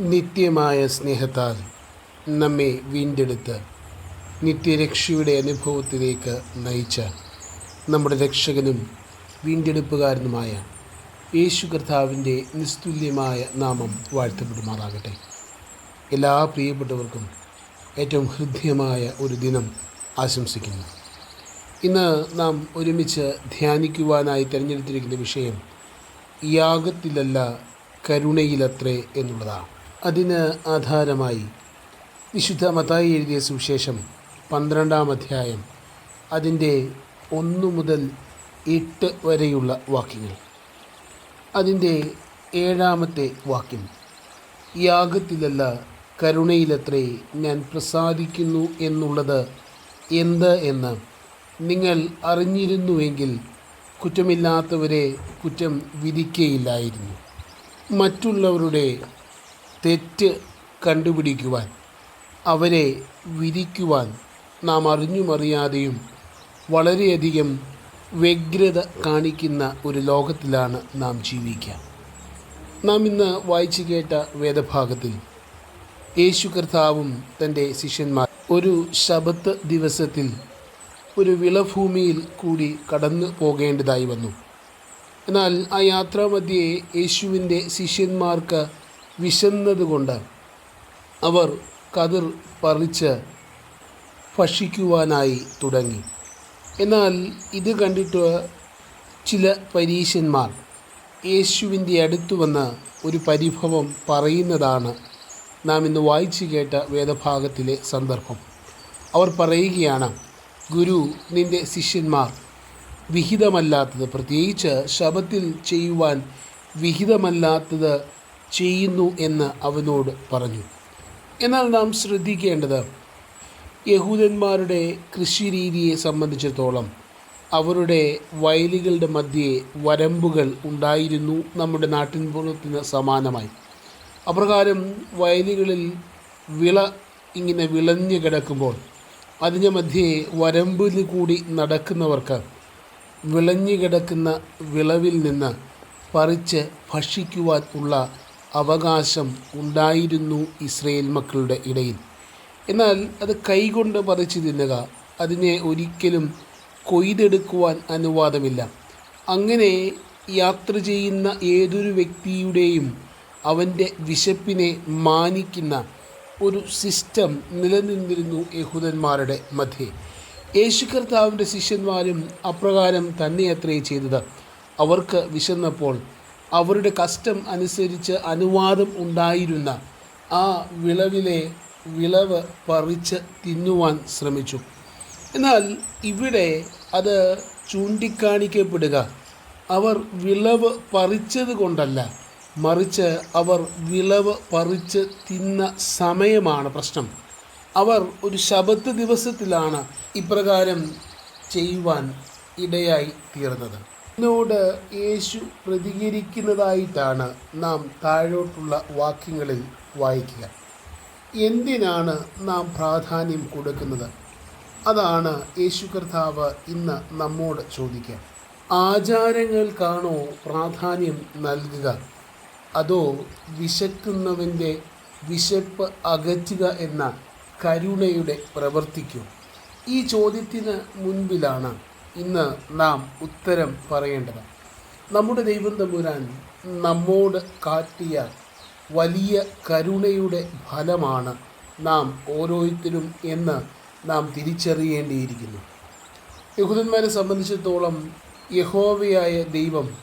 നിത്യമായ സ്നേഹത്താൽ നമ്മെ വീണ്ടെടുത്ത് നിത്യരക്ഷയുടെ അനുഭവത്തിലേക്ക് നയിച്ച നമ്മുടെ രക്ഷകനും വീണ്ടെടുപ്പുകാരനുമായ യേശു കർത്താവിന്റെ നിസ്തുല്യമായ നാമം വാഴ്ത്തപ്പെടുമാറാകട്ടെ. എല്ലാ പ്രിയപ്പെട്ടവർക്കും ഏറ്റവും ഹൃദ്യമായ ഒരു ദിനം ആശംസിക്കുന്നു. ഇന്ന് നാം ഒരുമിച്ച് ധ്യാനിക്കുവാനായി തിരഞ്ഞെടുത്തിരിക്കുന്ന വിഷയം യാഗത്തിലല്ല കരുണയിലത്രേ എന്നുള്ളതാണ്. അതിന് ആധാരമായി. വിശുദ്ധ മതായി എഴുതിയ സുവിശേഷം പന്ത്രണ്ടാം അധ്യായം അതിന്റെ ഒന്ന് മുതൽ എട്ട് വരെയുള്ള വാക്യങ്ങൾ. അതിന്റെ ഏഴാമത്തെ വാക്യം യാഗത്തിലല്ല കരുണയിലത്രേ ഞാൻ പ്രസാദിക്കുന്നു എന്നുള്ളത് എന്ത് എന്ന് നിങ്ങൾ അറിഞ്ഞിരുന്നുവെങ്കിൽ കുറ്റമില്ലാത്തവരെ കുറ്റം വിധിക്കയില്ലായിരുന്നു. മറ്റുള്ളവരുടെ തെറ്റ് കണ്ടുപിടിക്കുവാൻ അവരെ വിധിക്കുവാൻ നാം അറിഞ്ഞുമറിയാതെയും വളരെയധികം വ്യഗ്രത കാണിക്കുന്ന ഒരു ലോകത്തിലാണ് നാം ജീവിക്കുക. നാം ഇന്ന് വായിച്ചു കേട്ട വേദഭാഗത്തിൽ യേശു കർത്താവും തന്റെ ശിഷ്യന്മാർ ഒരു ശബത്ത് ദിവസത്തിൽ ഒരു വിളഭൂമിയിൽ കൂടി കടന്നു പോകേണ്ടതായി വന്നു. എന്നാൽ ആ യാത്രാമധ്യേ യേശുവിന്റെ ശിഷ്യന്മാർക്ക് വിശന്നതുകൊണ്ട് അവർ കതിർ പറിച്ച് ഭക്ഷിക്കുവാനായി തുടങ്ങി. എന്നാൽ ഇത് കണ്ടിട്ട് ചില പരീശന്മാർ യേശുവിന്റെ അടുത്തു വന്ന് ഒരു പരിഭവം പറയുന്നതാണ് നാം ഇന്ന് വായിച്ചു കേട്ട വേദഭാഗത്തിലെ സന്ദർഭം. അവർ പറയുകയാണ് ഗുരു നിന്റെ ശിഷ്യന്മാർ വിഹിതമല്ലാത്തത് പ്രത്യേകിച്ച് ശബത്തിൽ ചെയ്യുവാൻ വിഹിതമല്ലാത്തത് ചെയ്യുന്നു എന്ന് അവനോട് പറഞ്ഞു. എന്നാൽ നാം ശ്രദ്ധിക്കേണ്ടത് യഹൂദന്മാരുടെ കൃഷിരീതിയെ സംബന്ധിച്ചിടത്തോളം അവരുടെ വയലുകളുടെ മധ്യേ വരമ്പുകൾ ഉണ്ടായിരുന്നു നമ്മുടെ നാട്ടിൻപുറത്തിന് സമാനമായി. അപ്രകാരം വയലുകളിൽ വിള ഇങ്ങനെ വിളഞ്ഞു കിടക്കുമ്പോൾ അതിന്റെ മധ്യേ വരമ്പിൽ കൂടി നടക്കുന്നവർക്ക് വിളഞ്ഞു കിടക്കുന്ന വിളവിൽ നിന്ന് പറിച്ച് ഭക്ഷിക്കുവാൻ ഉള്ള അവകാശം ഉണ്ടായിരുന്നു ഇസ്രയേൽ മക്കളുടെ ഇടയിൽ. എന്നാൽ അത് കൈകൊണ്ട് പറിച്ചു തിന്നുക അതിനെ ഒരിക്കലും കൊയ്തെടുക്കുവാൻ അനുവാദമില്ല. അങ്ങനെ യാത്ര ചെയ്യുന്ന ഏതൊരു വ്യക്തിയുടെയും അവന്റെ വിശപ്പിനെ മാനിക്കുന്ന ഒരു സിസ്റ്റം നിലനിന്നിരുന്നു യഹൂദന്മാരുടെ മധ്യേ. യേശു കർത്താവിന്റെ ശിഷ്യന്മാരും അപ്രകാരം തന്നെയത്രേ ചെയ്തത്. അവർക്ക് വിശന്നപ്പോൾ അവരുടെ കഷ്ടം അനുസരിച്ച് അനുവാദം ഉണ്ടായിരുന്ന ആ വിളവിലെ വിളവ് പറിച്ച് തിന്നുവാൻ ശ്രമിച്ചു. എന്നാൽ ഇവിടെ അത് ചൂണ്ടിക്കാണിക്കപ്പെടുക. അവർ വിളവ് പറിച്ചത് കൊണ്ടല്ല മറിച്ച് അവർ വിളവ് പറിച്ച് തിന്ന സമയമാണ് പ്രശ്നം. അവർ ഒരു ശബത്ത് ദിവസത്തിലാണ് ഇപ്രകാരം ചെയ്യുവാൻ ഇടയായി തീർന്നത്. ഇതിനോട് യേശു പ്രതികരിക്കുന്നതായിട്ടാണ് നാം താഴോട്ടുള്ള വാക്യങ്ങളിൽ വായിക്കുക. എന്തിനാണ് നാം പ്രാധാന്യം കൊടുക്കുന്നത്? അതാണ് യേശു കർത്താവ് ഇന്ന് നമ്മോട് ചോദിക്കുക. ആചാരങ്ങൾക്കാണോ പ്രാധാന്യം നൽകുക? അതോ വിശക്കുന്നവന്റെ വിശപ്പ് അകറ്റുക എന്ന കരുണയുടെ പ്രവർത്തിക്കും? ഈ ചോദ്യത്തിന് മുൻപിലാണ് ഇന്ന് നാം ഉത്തരം പറയേണ്ടത് നമ്മുടെ ദൈവം തമ്പുരാൻ നമ്മോട് കാട്ടിയ വലിയ കരുണയുടെ ഫലമാണ് നാം ഓരോരുത്തരും എന്ന് നാം തിരിച്ചറിയേണ്ടിയിരിക്കുന്നു. യഹൂദന്മാരെ സംബന്ധിച്ചിടത്തോളം യഹോവയായ ദൈവം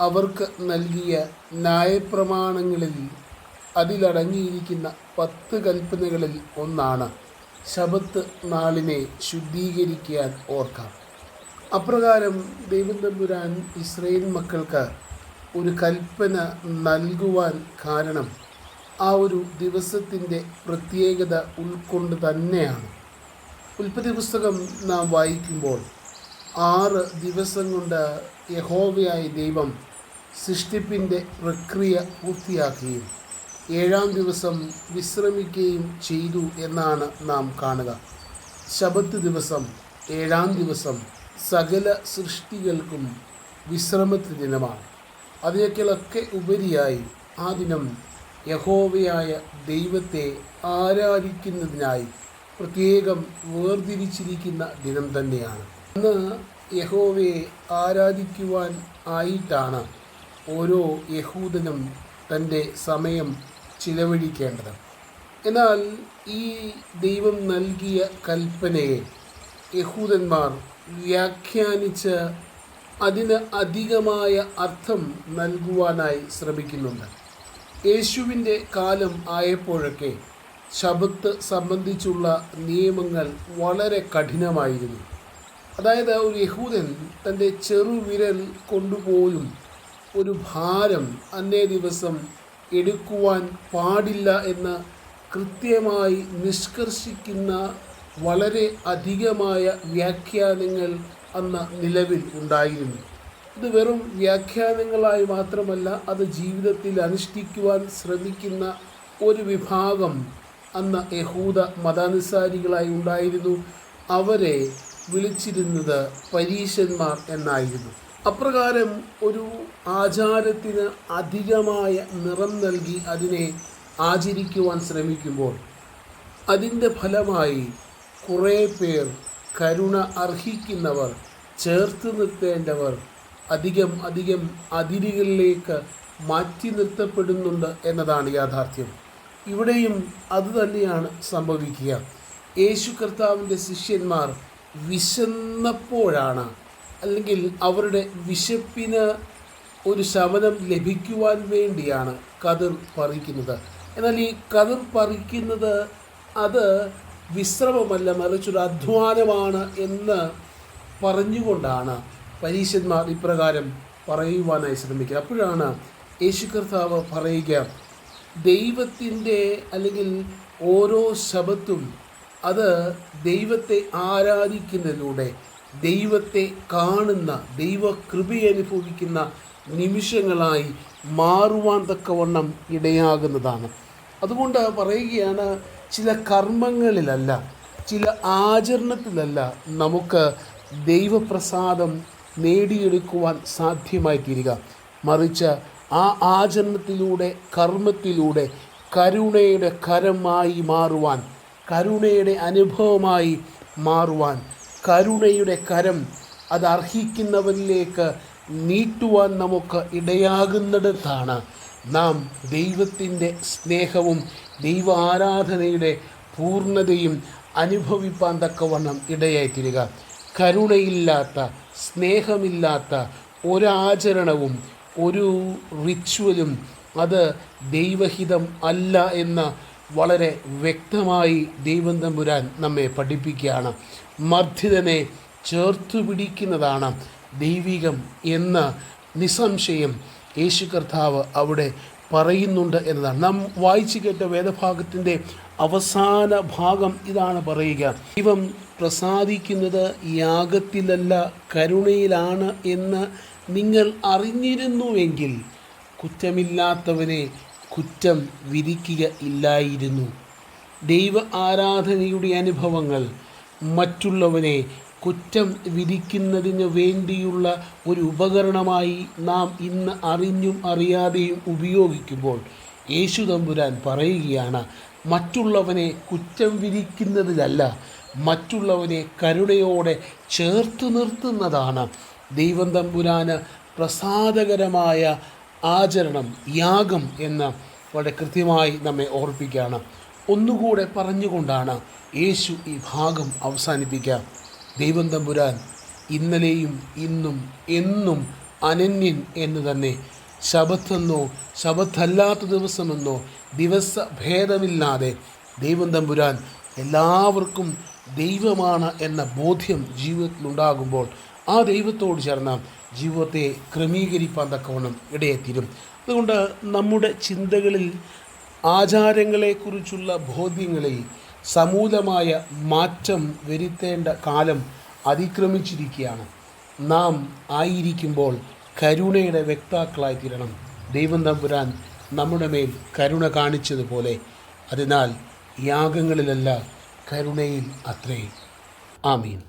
അവർക്ക് നൽകിയ ന്യായപ്രമാണങ്ങളിൽ അതിലടങ്ങിയിരിക്കുന്ന പത്ത് കൽപ്പനകളിൽ ഒന്നാണ്. ശബത്ത് നാളിനെ ശുദ്ധീകരിക്കാൻ ഓർക്കാം. അപ്രകാരം ദൈവം തമ്പുരാൻ ഇസ്രയേൽ മക്കൾക്ക് ഒരു കൽപ്പന നൽകുവാൻ കാരണം ആ ഒരു ദിവസത്തിന്റെ പ്രത്യേകത ഉൾക്കൊണ്ട് തന്നെയാണ്. ഉൽപ്പത്തി പുസ്തകം നാം വായിക്കുമ്പോൾ ആറ് ദിവസം കൊണ്ട് യഹോവയായ ദൈവം സൃഷ്ടിപ്പിന്റെ പ്രക്രിയ പൂർത്തിയാക്കുകയും ഏഴാം ദിവസം വിശ്രമിക്കുകയും ചെയ്തു എന്നാണ് നാം കാണുക. ശബത്ത് ദിവസം ഏഴാം ദിവസം സകല സൃഷ്ടികൾക്കും വിശ്രമത്തിന് ദിനമാണ്. അതിനേക്കാളൊക്കെ ഉപരിയായി ആ ദിനം യഹോവയായ ദൈവത്തെ ആരാധിക്കുന്നതിനായി പ്രത്യേകം വേർതിരിച്ചിരിക്കുന്ന ദിനം തന്നെയാണ്. അന്ന് യഹോവയെ ആരാധിക്കുവാൻ ആയിട്ടാണ് ഓരോ യഹൂദനും തന്റെ സമയം ചിലവഴിക്കേണ്ടത്. എന്നാൽ ഈ ദൈവം നൽകിയ കൽപ്പനയെ യഹൂദന്മാർ വ്യാഖ്യാനിച്ച് അതിന് അധികമായ അർത്ഥം നൽകുവാനായി ശ്രമിക്കുന്നുണ്ട്. യേശുവിന്റെ കാലം ആയപ്പോഴൊക്കെ ശബത്ത് സംബന്ധിച്ചുള്ള നിയമങ്ങൾ വളരെ കഠിനമായിരുന്നു. അതായത് ഒരു യഹൂദൻ തന്റെ ചെറുവിരൽ കൊണ്ടുപോലും ഒരു ഭാരം അന്നേ ദിവസം എടുക്കുവാൻ പാടില്ല എന്ന് കൃത്യമായി നിഷ്കർഷിക്കുന്ന വളരെ അധികമായ വ്യാഖ്യാനങ്ങൾ അന്ന് നിലവിൽ ഉണ്ടായിരുന്നു. ഇത് വെറും വ്യാഖ്യാനങ്ങളായി മാത്രമല്ല അത് ജീവിതത്തിൽ അനുഷ്ഠിക്കുവാൻ ശ്രമിക്കുന്ന ഒരു വിഭാഗം അന്ന് യഹൂദ മതാനുസാരികളായി ഉണ്ടായിരുന്നു. അവരെ വിളിച്ചിരുന്നത് പരീശന്മാർ എന്നായിരുന്നു. അപ്രകാരം ഒരു ആചാരത്തിന് അധികമായ നിറം നൽകി അതിനെ ആചരിക്കുവാൻ ശ്രമിക്കുമ്പോൾ അതിന്റെ ഫലമായി കുറേ പേർ കരുണ അർഹിക്കുന്നവർ ചേർത്ത് നിർത്തേണ്ടവർ അധികം അധികം അതിരുകളിലേക്ക് മാറ്റി നിർത്തപ്പെടുന്നുണ്ട് എന്നതാണ് യാഥാർത്ഥ്യം. ഇവിടെയും അതുതന്നെയാണ് സംഭവിക്കുക. യേശു കർത്താവിന്റെ ശിഷ്യന്മാർ വിശന്നപ്പോഴാണ് അല്ലെങ്കിൽ അവരുടെ വിശപ്പിന് ഒരു ശമനം ലഭിക്കുവാൻ വേണ്ടിയാണ് കതിർ പറിക്കുന്നത്. എന്നാൽ ഈ കതിർ പറിക്കുന്നത് അത് വിശ്രമമല്ല മറിച്ചൊരു അധ്വാനമാണ് എന്ന് പറഞ്ഞുകൊണ്ടാണ് പരീശന്മാർ ഇപ്രകാരം പറയുവാനായി ശ്രമിക്കുക. അപ്പോഴാണ് യേശു കർത്താവ് പറയുക ദൈവത്തിന്റെ അല്ലെങ്കിൽ ഓരോ ശബത്തും അത് ദൈവത്തെ ആരാധിക്കുന്നതിലൂടെ ദൈവത്തെ കാണുന്ന ദൈവകൃപയെ അനുഭവിക്കുന്ന നിമിഷങ്ങളായി മാറുവാൻ തക്കവണ്ണം ഇടയാകുന്നതാണ്. അതുകൊണ്ട് പറയുകയാണ് ചില കർമ്മങ്ങളിലല്ല ചില ആചരണത്തിലല്ല നമുക്ക് ദൈവപ്രസാദം നേടിയെടുക്കുവാൻ സാധ്യമായി തീരുക മറിച്ച് ആ ആചരണത്തിലൂടെ കർമ്മത്തിലൂടെ കരുണയുടെ കരമായി മാറുവാൻ കരുണയുടെ അനുഭവമായി മാറുവാൻ കരുണയുടെ കരം അത് അർഹിക്കുന്നവരിലേക്ക് നീട്ടുവാൻ നമുക്ക് ഇടയാകുന്നിടത്താണ് നാം ദൈവത്തിന്റെ സ്നേഹവും ദൈവ ആരാധനയുടെ പൂർണതയും അനുഭവിപ്പാൻ തക്കവണ്ണം ഇടയായിത്തീരുക. കരുണയില്ലാത്ത സ്നേഹമില്ലാത്ത ഒരാചരണവും ഒരു റിച്വലും അത് ദൈവഹിതം അല്ല എന്ന വളരെ വ്യക്തമായി ദൈവം തമ്പുരാൻ നമ്മെ പഠിപ്പിക്കുകയാണ്. മർദ്ദിതനെ ചേർത്തു പിടിക്കുന്നതാണ് ദൈവികം എന്ന് നിസ്സംശയം യേശു കർത്താവ് അവിടെ പറയുന്നുണ്ട് എന്നതാണ്. നാം വായിച്ചു കേട്ട വേദഭാഗത്തിന്റെ അവസാന ഭാഗം ഇതാണ് പറയുക. ദൈവം പ്രസാദിക്കുന്നത് യാഗത്തിലല്ല കരുണയിലാണ് എന്ന് നിങ്ങൾ അറിഞ്ഞിരുന്നുവെങ്കിൽ കുറ്റമില്ലാത്തവനെ കുറ്റം വിധിക്കുക ഇല്ലായിരുന്നു. ദൈവ ആരാധനയുടെ അനുഭവങ്ങൾ മറ്റുള്ളവനെ കുറ്റം വിധിക്കുന്നതിന് വേണ്ടിയുള്ള ഒരു ഉപകരണമായി നാം ഇന്ന് അറിഞ്ഞും അറിയാതെയും ഉപയോഗിക്കുമ്പോൾ യേശു തമ്പുരാൻ പറയുകയാണ് മറ്റുള്ളവനെ കുറ്റം വിധിക്കുന്നതിലല്ല മറ്റുള്ളവനെ കരുണയോടെ ചേർത്ത് നിർത്തുന്നതാണ്. ദൈവം തമ്പുരാന് പ്രസാദകരമായ ആചരണം യാഗം എന്ന് വളരെ കൃത്യമായി നമ്മെ ഓർപ്പിക്കുകയാണ്. ഒന്നുകൂടെ പറഞ്ഞുകൊണ്ടാണ് യേശു ഈ ഭാഗം അവസാനിപ്പിക്കുക. ദൈവം തമ്പുരാൻ ഇന്നലെയും ഇന്നും എന്നും അനന്യൻ എന്ന് തന്നെ ശബത്തെന്നോ ശബത്തല്ലാത്ത ദിവസമെന്നോ ദിവസ ഭേദമില്ലാതെ ദൈവം തമ്പുരാൻ എല്ലാവർക്കും ദൈവമാണ് എന്ന ബോധ്യം ജീവിതത്തിലുണ്ടാകുമ്പോൾ ആ ദൈവത്തോട് ചേർന്ന ജീവിതത്തെ ക്രമീകരിപ്പാൻ തക്കവണ്ണം ഇടയെത്തിരും. അതുകൊണ്ട് നമ്മുടെ ചിന്തകളിൽ ആചാരങ്ങളെക്കുറിച്ചുള്ള ബോധ്യങ്ങളിൽ സമൂലമായ മാറ്റം വരുത്തേണ്ട കാലം അതിക്രമിച്ചിരിക്കുകയാണ്. നാം ആയിരിക്കുമ്പോൾ കരുണയുടെ വ്യക്താക്കളായി തീരണം ദൈവം തമ്പുരാൻ നമ്മുടെ മേൽ കരുണ കാണിച്ചതുപോലെ. അതിനാൽ യാഗങ്ങളിലല്ല കരുണയിൽ അത്രേ. ആമീൻ.